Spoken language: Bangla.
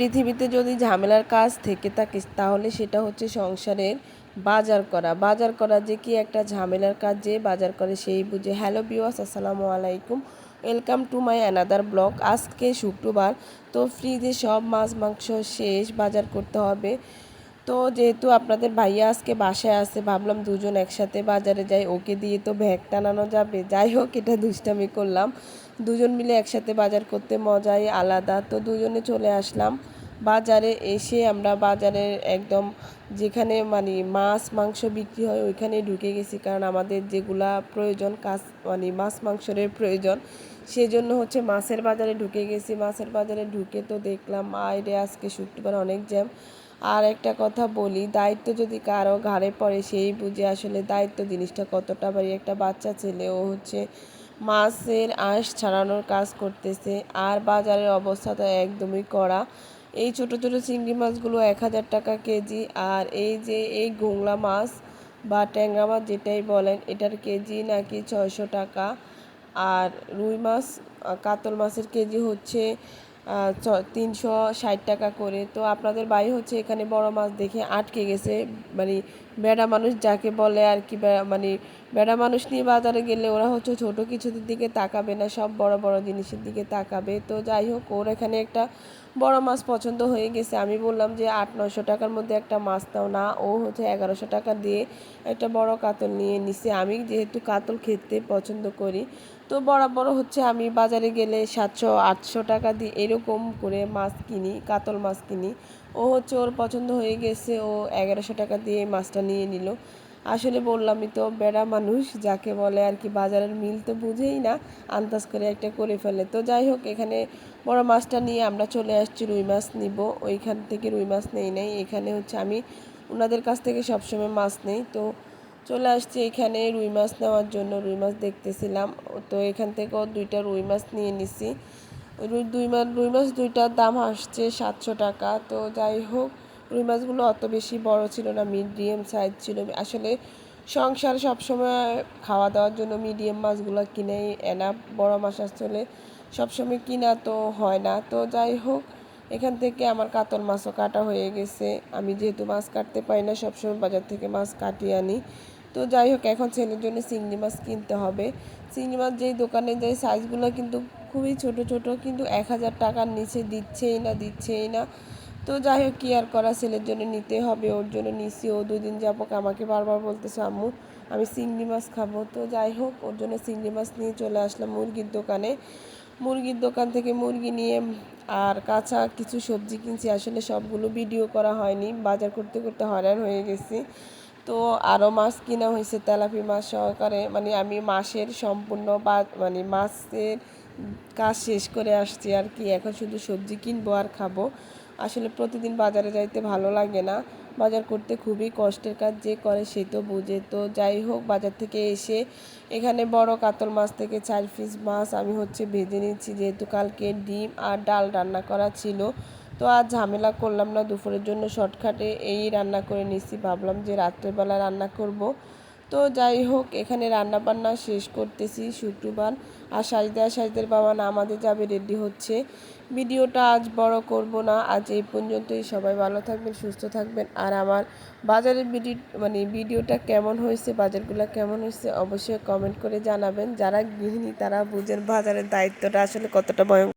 পৃথিবীতে যদি ঝামেলার কাজ থেকে থাকে তাহলে সেটা হচ্ছে সংসারের বাজার করা। বাজার করা যে কি একটা ঝামেলার কাজ যে বাজার করে সেই বুঝে। হ্যালো বিওয়াস আসসালামু আলাইকুম। Welcome to my another blog. আজকে শুক্রবার, তো ফ্রিজে সব মাছ, মাংস শেষ, বাজার করতে হবে। তো যেহেতু আপনাদের ভাইয়া আজকে বাসায় আছে, ভাবলাম দুজন একসাথে বাজারে যাই। ওকে দিয়ে তো ভ্যাগ টানানো যাবে। যাই হোক, এটা দুষ্টামি করলাম। দুজন মিলে একসাথে বাজার করতে মজাই আলাদা। তো দুজনে চলে আসলাম। বাজারে এসে আমরা বাজারের একদম যেখানে মানে মাছ, মাংস বিক্রি হয় ওইখানে ঢুকে গেছি। কারণ আমাদের যেগুলা প্রয়োজন, কাজ মানে মাছ, মাংসের প্রয়োজন, সেজন্য হচ্ছে মাছের বাজারে ঢুকে গেছি। মাছের বাজারে ঢুকে তো দেখলাম, আইরে আজকে শুক্রবার অনেক জ্যাম। আর একটা কথা বলি, দায়িত্ব যদি কারও ঘাড়ে পড়ে, সেই বুঝে আসলে দায়িত্ব জিনিসটা কতটা। বাড়ি একটা বাচ্চা ছেলে, ও হচ্ছে মাছের আঁশ ছাড়ানোর কাজ করতেছে। আর বাজারের অবস্থা তো একদমই কড়া। এই ছোট ছোট চিংড়ি মাছগুলো এক হাজার টাকা কেজি। আর এই যে এই গোংলা মাছ বা ট্যাংরা মাছ যেটাই বলেন, এটার কেজি নাকি ছয়শো টাকা। আর রুই মাছ কাতল মাছের কেজি হচ্ছে তিনশো ষাট টাকা করে। তো আপনাদের বাড়ি হচ্ছে এখানে বড় মাছ দেখে আটকে গেছে। মানে বেড়া মানুষ যাকে বলে আর কি মানে বেড়া মানুষ নিয়ে বাজারে গেলে ওরা হচ্ছে ছোট কিছুদের দিকে তাকাবে না, সব বড় বড় জিনিসের দিকে তাকাবে। তো যাই হোক, ওর এখানে একটা বড় মাছ পছন্দ হয়ে গেছে। আমি বললাম যে, আট নশো টাকার মধ্যে একটা মাছ দাও না। ও হচ্ছে এগারোশো টাকা দিয়ে একটা বড় কাতল নিয়ে নিছে। আমি যেহেতু কাতল খেতে পছন্দ করি, তো বরাবর হচ্ছে আমি বাজারে গেলে সাতশো, আটশো টাকা দিয়ে এরকম করে মাছ কিনি, কাতল মাছ কিনি। ও হচ্ছে ওর পছন্দ হয়ে গেছে। ও এগারোশো টাকা দিয়ে মাছটা নিয়ে নিল। আসলে বললামই তো, বেড়া মানুষ যাকে বলে আর কি বাজারের মিল তো বুঝেই না, আন্দাজ করে একটা করে ফেলে। তো যাই হোক, এখানে বড় মাছটা নিয়ে আমরা চলে আসছি, রুই মাছ নিব। ওইখান থেকে রুই মাছ নেই নেই, এখানে হচ্ছে আমি ওনাদের কাছ থেকে সবসময় মাছ নেই। তো চলে আসছি এখানে রুই মাছ নেওয়ার জন্য, রুই মাছ দেখতেছিলাম। তো এখান থেকেও দুইটা রুই মাছ নিয়ে নিছি। রুই দুই মাছ রুই মাছ দুইটার দাম আসছে সাতশো টাকা। তো যাই হোক রুই মাছগুলো অত বেশি বড় ছিল না মিডিয়াম সাইজ ছিল। আসলে সংসার সবসময় খাওয়া দাওয়ার জন্য মিডিয়াম মাছগুলো কিনেই এনা বড় মাছ আসলে সবসময় কিনা তো হয় না। তো যাই হোক, এখান থেকে আমার কাতল মাছও কাটা হয়ে গেছে। আমি যেহেতু মাছ কাটতে পারি না, সবসময় বাজার থেকে মাছ কাটিয়ে আনি। তো যাই হোক, এখন ছেলের জন্য চিংড়ি মাছ কিনতে হবে। চিংড়ি মাছ যেই দোকানে যাই সাইজগুলো কিন্তু খুবই ছোট ছোট, কিন্তু এক হাজার টাকার নিচে দিচ্ছেই না দিচ্ছেই না। তো যাই হোক, কি আর করা ছেলের জন্য নিতে হবে, ওর জন্য নিছি। ও দুদিন যাব আমাকে বারবার বলতেছে, আম্মু, আমি চিংড়ি মাছ খাব। তো যাই হোক, ওর জন্য চিংড়ি মাছ নিয়ে চলে আসলাম মুরগির দোকানে। মুরগির দোকান থেকে মুরগি নিয়ে আর কাঁচা কিছু সবজি কিনছি। আসলে সবগুলো ভিডিও করা হয়নি, বাজার করতে করতে হয়রান হয়ে গেছি। তো আরও মাছ কিনা হয়েছে, তেলাপি মাছ সহকারে। মানে আমি মাসের সম্পূর্ণ বা মানে মাছের কাজ শেষ করে আসছি আর কি। এখন শুধু সবজি কিনবো আর খাব। আসলে প্রতিদিন বাজারে যাইতে ভালো লাগে না। বাজার করতে খুবই কষ্টের কাজ, যে করে সে তো বুঝে। তো যাই হোক, বাজার থেকে এসে এখানে বড় কাতল মাছ থেকে চার পিস মাছ আমি হচ্ছে ভেজে নিচ্ছি যেহেতু কালকে ডিম আর ডাল রান্না করা ছিল, তো আর ঝামেলা করলাম না। দুপুরের জন্য শর্টকাটে এই রান্না করে নিছি ভাবলাম যে রাত্রেবেলা রান্না করব। তো যাই হোক, এখানে রান্না বান্না শেষ করতেছি শুক্রবার। আর সাজদা সাজদের বাবা নামাজে যাবে রেডি হচ্ছে। ভিডিওটা আজ বড় করব না, আজ এই পর্যন্তই। সবাই ভালো থাকবেন, সুস্থ থাকবেন। আর আমার বাজারের ভিডিও মানে ভিডিওটা কেমন হয়েছে, বাজারগুলো কেমন হয়েছে, অবশ্যই কমেন্ট করে জানাবেন। যারা গৃহিণী, তারা বুঝেন বাজারের দায়িত্বটা আসলে কতটা ভয়ঙ্কর।